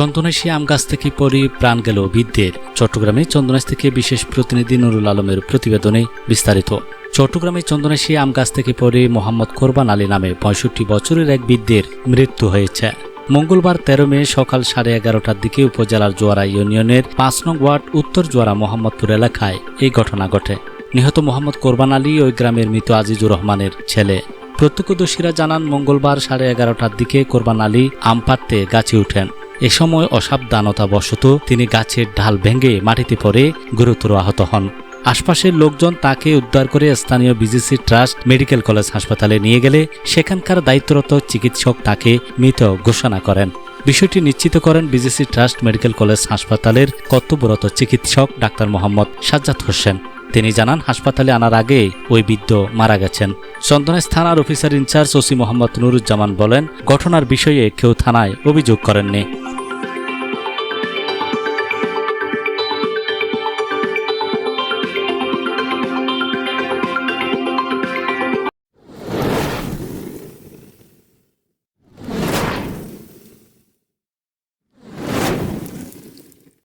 চন্দনেশি আম গাছ থেকে পরে প্রাণ গেল বৃদ্ধের। চট্টগ্রামে চন্দনেশ থেকে বিশেষ প্রতিনিধি নুরুল আলমের প্রতিবেদনে বিস্তারিত। চট্টগ্রামে চন্দনেশি আম গাছ থেকে পরে মোহাম্মদ কোরবান আলী নামে পঁয়ষট্টি বছরের এক বৃদ্ধের মৃত্যু হয়েছে। মঙ্গলবার তেরো মে সকাল সাড়ে এগারোটার দিকে উপজেলার জোয়ারা ইউনিয়নের পাঁচ নং ওয়ার্ড উত্তর জোয়ারা মোহাম্মদপুর এলাকায় এই ঘটনা ঘটে। নিহত মোহাম্মদ কোরবান আলী ওই গ্রামের মৃত আজিজুর রহমানের ছেলে। প্রত্যক্ষদর্শীরা জানান, মঙ্গলবার সাড়ে এগারোটার দিকে কোরবান আলী আম পাড়তে গাছে উঠেন। এ সময় অসাবধানতাবশত তিনি গাছের ঢাল ভেঙে মাটিতে পড়ে গুরুতর আহত হন। আশপাশের লোকজন তাকে উদ্ধার করে স্থানীয় বিজিসি ট্রাস্ট মেডিকেল কলেজ হাসপাতালে নিয়ে গেলে সেখানকার দায়িত্বরত চিকিৎসক তাকে মৃত ঘোষণা করেন। বিষয়টি নিশ্চিত করেন বিজিসি ট্রাস্ট মেডিকেল কলেজ হাসপাতালের কর্তব্যরত চিকিৎসক ডাক্তার মোহাম্মদ সাজ্জাদ হোসেন। তিনি জানান, হাসপাতালে আনার আগে ওই বৃদ্ধ মারা গেছেন। চন্দনেশ থানার officer in-charge OC Mohammad Nuruzzaman বলেন, ঘটনার বিষয়ে কেউ থানায় অভিযোগ করেননি।